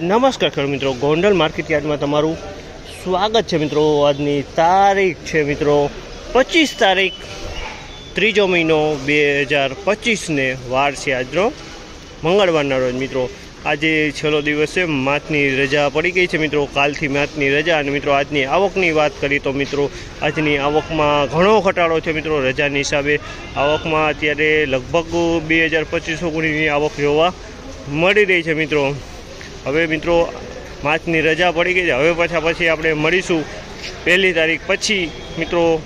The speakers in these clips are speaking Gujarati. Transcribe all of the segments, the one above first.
નમસ્કાર ખેડૂત મિત્રો, ગોંડલ માર્કેટ યાર્ડમાં તમારું સ્વાગત છે મિત્રો. આજની તારીખ છે મિત્રો પચીસ તારીખ, ત્રીજો મહિનો બે હજાર પચીસને વાર છે આજનો મંગળવારના રોજ મિત્રો. આજે છેલ્લો દિવસ છે માથની રજા પડી ગઈ છે મિત્રો. કાલથી માથની રજા અને મિત્રો આજની આવકની વાત કરી તો મિત્રો, આજની આવકમાં ઘણો ઘટાડો છે મિત્રો રજાની હિસાબે. આવકમાં અત્યારે લગભગ બે હજાર પચીસો ગુણીની આવક જોવા મળી રહી છે મિત્રો. હવે મિત્રો, માર્ચની રજા પડી ગઈ છે. હવે પાછા પછી આપણે મળીશું પહેલી તારીખ પછી. મિત્રો,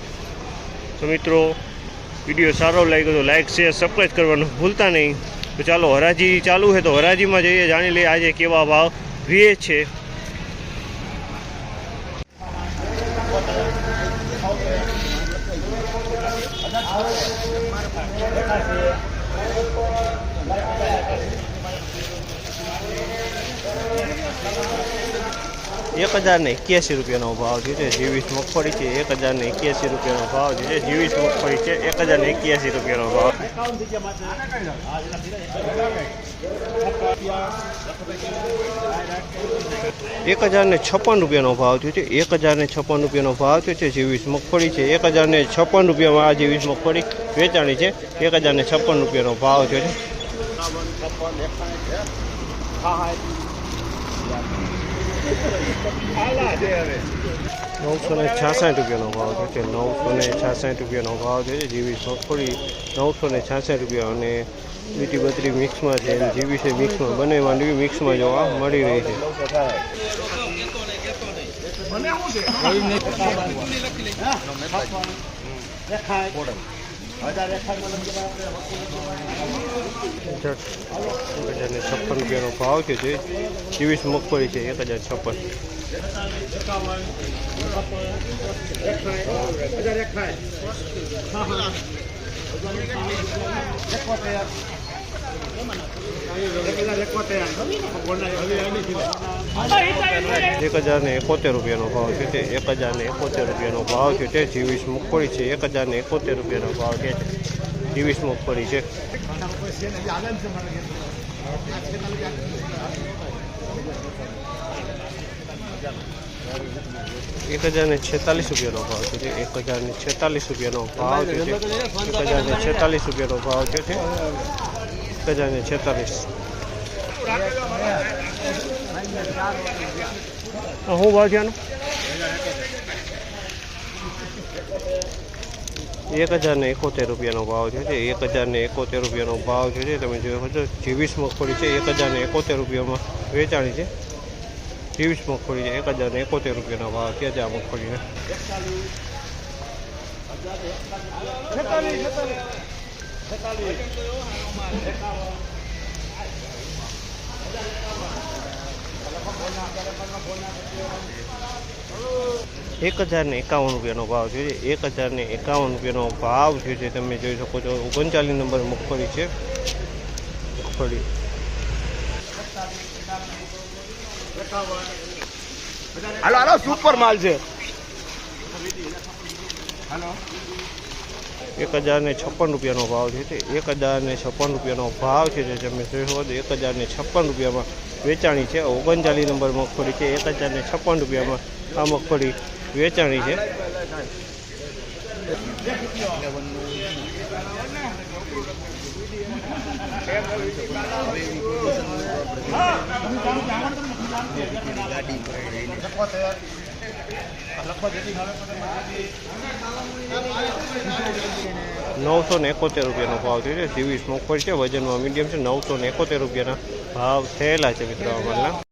તો મિત્રો, વીડિયો સારો લાગ્યો તો લાઇક શેર સબસ્ક્રાઈબ કરવાનું ભૂલતા નહીં. તો ચાલો, હરાજી ચાલુ છે તો હરાજીમાં જઈએ. જાણી લઈએ આજે કેવા ભાવ રહે છે. એક હજાર ને એક્યાસી રૂપિયાનો ભાવ જે છે. જીવીસ મગફળી છે, એક હજાર ને એક્યાસી રૂપિયાનો ભાવ જે છે. જીવીસ મગફળી છે, એક હજાર ને એક્યાસી રૂપિયાનો ભાવ એક હજાર ને છપ્પન રૂપિયાનો ભાવ થયો છે. એક હજાર ને છપ્પન રૂપિયાનો ભાવ થયો છે. જીવીસ મગફળી છે. એક હજાર ને છપ્પન રૂપિયામાં આ જીવીસ મગફળી વેચાણી છે. એક હજાર ને છપ્પન રૂપિયાનો ભાવ થયો છે. નવસો ને છાસઠ રૂપિયાનો ભાવ છે. નવસો ને છાસઠ રૂપિયાનો ભાવ છે. જીવી મગફળી નવસો ને છાસઠ રૂપિયા અને બીટી બત્રી મિક્સમાં છે. જીવી છે મિક્સમાં. બંને માંડવી મિક્સમાં જોવા મળી રહી છે. એક હજાર ને છપ્પન રૂપિયાનો ભાવ છે જે જીવીસ મગફળી છે. એક હજાર છપ્પન. એક હજાર ને એકોતેર રૂપિયાનો ભાવ છે તે એક હજાર ને એકોતેર રૂપિયાનો ભાવ છે તે જીવીસ મગફળી છે એક હજાર ને એકોતેર રૂપિયાનો ભાવ છે જીવીસ મગફળી છે. એક હજાર ને છેતાલીસ રૂપિયાનો ભાવ છે તે એક હજાર ને છેતાલીસ રૂપિયાનો ભાવ છે એક હજાર ને છેતાલીસ રૂપિયાનો ભાવ છે એક હજાર ને છેતાલીસ શું ભાવ છે એક હજાર ને એકોતેર રૂપિયાનો ભાવ છે એક હજાર ને એકોતેર રૂપિયાનો ભાવ છે તમે જોયો છો જીવીસ મગફળી છે એક હજાર ને એકોતેર રૂપિયામાં વેચાણી છે ત્રેવીસ મગફળી છે એક હજાર એકોતેર રૂપિયાનો ભાવ છે આ મગફળીને એક હજાર ને એકાવન રૂપિયાનો ભાવ છે એક હજાર ને એકાવન રૂપિયાનો ભાવ છે જે તમે જોઈ શકો છો. ઓગણચાલીસ નંબર મગફળી છે. મગફળી. હાલો હાલો સુપર માલ છે. એક હજારને છપ્પન રૂપિયાનો ભાવ છે તે. એક હજારને છપ્પન રૂપિયાનો ભાવ છે જે તમે જોઈ એક હજારને છપ્પન રૂપિયામાં વેચાણી છે. ઓગણચાલીસ નંબર મગફળી છે. એક હજારને છપ્પન રૂપિયામાં આ મગફળી વેચાણી છે. નવસો ને એકોતેર રૂપિયાનો ભાવ થયો છે. જીવીસ મગફળી છે. વજનમાં મીડિયમ છે. નવસો ને એકોતેર રૂપિયાના ભાવ થયેલા છે મિત્રો અમારના